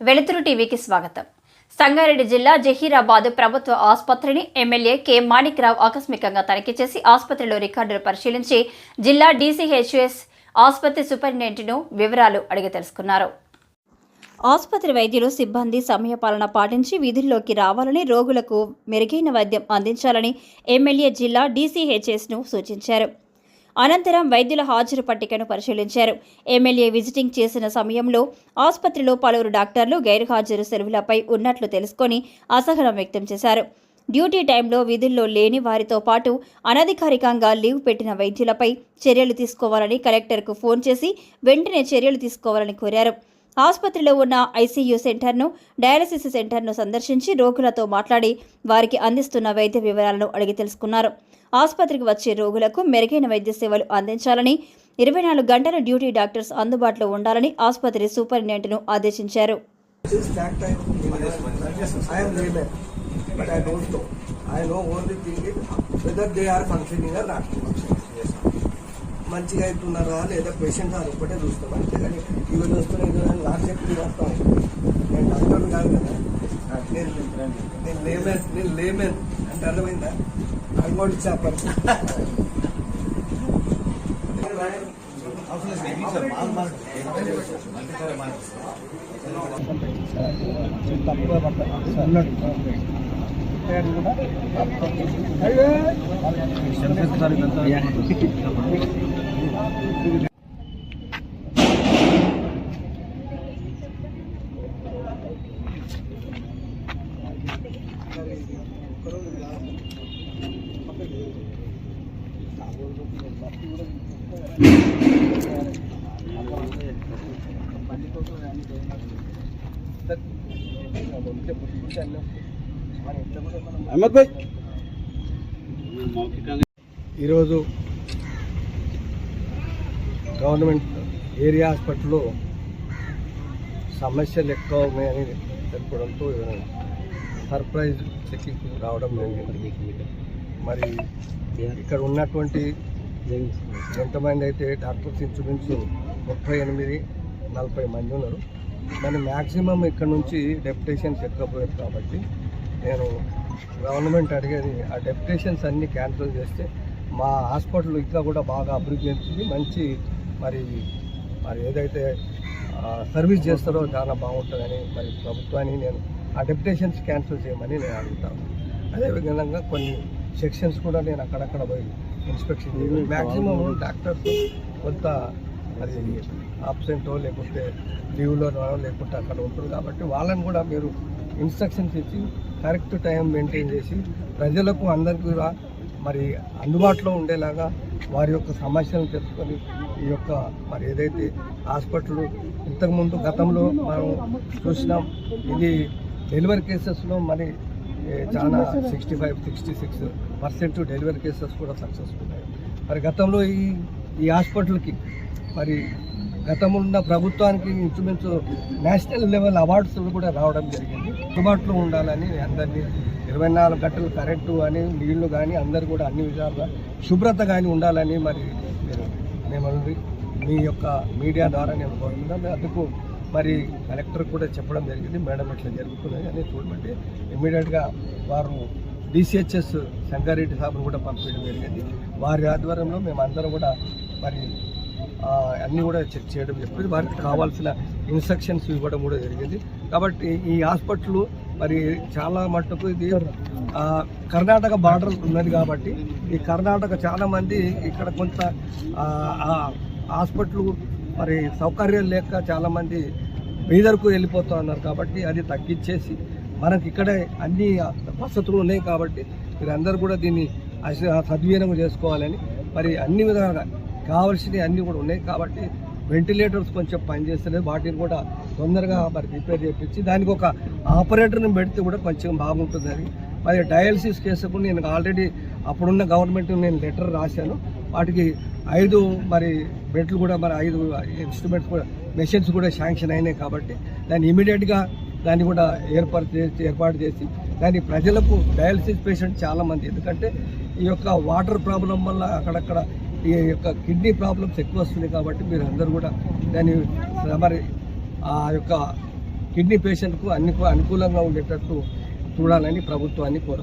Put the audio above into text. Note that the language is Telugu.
వెలుతురు టీవీకి స్వాగతం. సంగారెడ్డి జిల్లా జహీరాబాద్ ప్రభుత్వ ఆసుపత్రిని ఎమ్మెల్యే కె. మాణిక్రావు ఆకస్మికంగా తనిఖీ చేసి ఆసుపత్రిలో రికార్డులు పరిశీలించి జిల్లా డీసీహెచ్ఎస్ ఆసుపత్రి సూపరింటెండెంట్ను వివరాలు అడిగి తెలుసుకున్నారు. ఆసుపత్రి వైద్యులు సిబ్బంది సమయపాలన పాటించి విధుల్లోకి రావాలని రోగులకు మెరుగైన వైద్యం అందించాలని ఎమ్మెల్యే జిల్లా డీసీహెచ్ఎస్ను సూచించారు. అనంతరం వైద్యుల హాజరు పట్టికను పరిశీలించారు. ఎమ్మెల్యే విజిటింగ్ చేసిన సమయంలో ఆసుపత్రిలో పలువురు డాక్టర్లు గైర్హాజరు సెలవులపై ఉన్నట్లు తెలుసుకొని అసహనం వ్యక్తం చేశారు. డ్యూటీ టైంలో విధుల్లో లేని వారితో పాటు అనధికారికంగా లీవ్ పెట్టిన వైద్యులపై చర్యలు తీసుకోవాలని కలెక్టర్కు ఫోన్ చేసి వెంటనే చర్యలు తీసుకోవాలని కోరారు. ఆసుపత్రిలో ఉన్న ఐసీయూ సెంటర్ను డయాలసిస్ సెంటర్ను సందర్శించి రోగులతో మాట్లాడి వారికి అందిస్తున్న వైద్య వివరాలను అడిగి తెలుసుకున్నారు ఆసుపత్రికి వచ్చే రోగులకు మెరుగైన వైద్య సేవలు అందించాలని ఇరవై నాలుగు గంటల డ్యూటీ డాక్టర్స్ అందుబాటులో ఉండాలని ఆసుపత్రి సూపరింటెండెంట్ను ఆదేశించారు I but I don't know. I know only thing is whether they are functioning or not functioning. మంచిగా అవుతున్నారా లేదా పేషెంట్ అని ఒకటే చూస్తాం. అంతేగాని ఇవి చూస్తున్నాయి ఇది అని నాకు చెప్పి వస్తాం నేను డాక్టర్ కాదు కదా. నేను నేను లేమెన్ నేను లేమెన్ అంటే అర్థమైందా? అంగోడి చేపర్ తప్పుగా అహ్మద్ భాయ్ ఈరోజు గవర్నమెంట్ ఏరియా హాస్పిటల్లో సమస్యలు ఎక్కువ ఉన్నాయని తెలపడంతో సర్ప్రైజ్ చెక్కింగ్ రావడం జరిగింది. మరి ఇక్కడ ఉన్నటువంటి ఎంతమంది అయితే డాక్టర్స్ ఇన్సూరెన్స్ ముప్పై ఎనిమిది నలభై మంది ఉన్నారు. మరి మ్యాక్సిమం ఇక్కడ నుంచి డెప్యుటేషన్స్ ఎక్కకపోయారు కాబట్టి నేను గవర్నమెంట్ అడిగేది ఆ డెప్యుటేషన్స్ అన్నీ క్యాన్సిల్ చేస్తే మా హాస్పిటల్ ఇంకా కూడా బాగా అభివృద్ధి చెందుతుంది. మంచి మరి మరి ఏదైతే సర్వీస్ చేస్తారో చాలా బాగుంటుందని మరి ప్రభుత్వాన్ని నేను ఆ డెప్యుటేషన్స్ క్యాన్సిల్ చేయమని నేను అడుగుతాను అదేవిధంగా కొన్ని సెక్షన్స్ కూడా నేను అక్కడక్కడ పోయి ఇన్స్పెక్షన్ మ్యాక్సిమం డాక్టర్స్ కొంత అది ఆబ్సెంటో లేకుంటే లీవ్లో లేకుంటే అక్కడ ఉంటారు కాబట్టి వాళ్ళని కూడా మీరు ఇన్స్ట్రక్షన్స్ ఇచ్చి కరెక్ట్ టైం మెయింటైన్ చేసి ప్రజలకు అందరికీ కూడా మరి అందుబాటులో ఉండేలాగా వారి యొక్క సమస్యలను తెలుసుకొని ఈ యొక్క మరి ఏదైతే హాస్పిటల్ ఇంతకుముందు గతంలో మనం చూసినాం ఇది డెలివరీ కేసెస్లో మరి చాలా sixty five sixty six percent delivery cases కూడా సక్సెస్ఫుల్ ఉన్నాయి. మరి గతంలో ఈ ఈ హాస్పిటల్కి మరి గతంలో ఉన్న ప్రభుత్వానికి ఇంచుమించు నేషనల్ లెవెల్ అవార్డ్స్ కూడా రావడం జరిగింది. అందుబాటులో ఉండాలని అందరినీ ఇరవై నాలుగు గంటలు కరెంటు అని నీళ్ళు కానీ అందరు కూడా అన్ని విధాలుగా శుభ్రత కానీ ఉండాలని మరి మేము మీ యొక్క మీడియా ద్వారా నేను కోరుతున్నాను అందుకు మరి కలెక్టర్ కూడా చెప్పడం జరిగింది. మేడం ఇట్లా జరుగుతున్నాయి అని చూడమంటే ఇమ్మీడియట్గా వారు డిసిహెచ్ఎస్ సంగారెడ్డి సాబును కూడా పంపించడం జరిగింది. వారి ఆధ్వర్యంలో మేము అందరం కూడా మరి అన్నీ కూడా చెక్ చేయడం చెప్పింది వారికి కావాల్సిన ఇన్స్ట్రక్షన్స్ ఇవ్వడం కూడా జరిగింది. కాబట్టి ఈ హాస్పిటల్ మరి చాలా మట్టుకు ఇది కర్ణాటక బార్డర్ ఉన్నది కాబట్టి ఈ కర్ణాటక చాలా మంది ఇక్కడ కొంత హాస్పిటల్ మరి సౌకర్యాలు లేక చాలా మంది బీదర్కు వెళ్ళిపోతూ ఉన్నారు కాబట్టి అది తగ్గించేసి మనకి ఇక్కడే అన్ని వసతులు ఉన్నాయి కాబట్టి మీరందరూ కూడా దీన్ని సద్వినియోగం చేసుకోవాలని. మరి అన్ని విధాలుగా కావాల్సినవి అన్నీ కూడా ఉన్నాయి కాబట్టి వెంటిలేటర్స్ కొంచెం పనిచేస్తలేదు. వాటిని కూడా తొందరగా మరి రిపేర్ చేయించి దానికి ఒక ఆపరేటర్ని పెడితే కూడా కొంచెం బాగుంటుంది అది. మరి డయాలసిస్ కేసు కూడా నేను ఆల్రెడీ అప్పుడున్న గవర్నమెంట్ నేను లెటర్ రాశాను. వాటికి ఐదు మరి బెడ్లు కూడా మరి ఐదు ఇన్స్ట్రుమెంట్స్ కూడా మెషిన్స్ కూడా శాంక్షన్ అయినాయి కాబట్టి దాన్ని ఇమీడియట్గా దాన్ని కూడా ఏర్పాటు చేసి ఏర్పాటు చేసి దాన్ని ప్రజలకు డయాలసిస్ పేషెంట్ చాలామంది ఎందుకంటే ఈ యొక్క వాటర్ ప్రాబ్లం వల్ల అక్కడక్కడ ఈ యొక్క కిడ్నీ ప్రాబ్లమ్స్ ఎక్కువ వస్తున్నాయి కాబట్టి మీరు అందరూ కూడా దాని మరి ఆ యొక్క కిడ్నీ పేషెంట్కు అన్ని అనుకూలంగా ఉండేటట్టు చూడాలని ప్రభుత్వాన్ని కోరు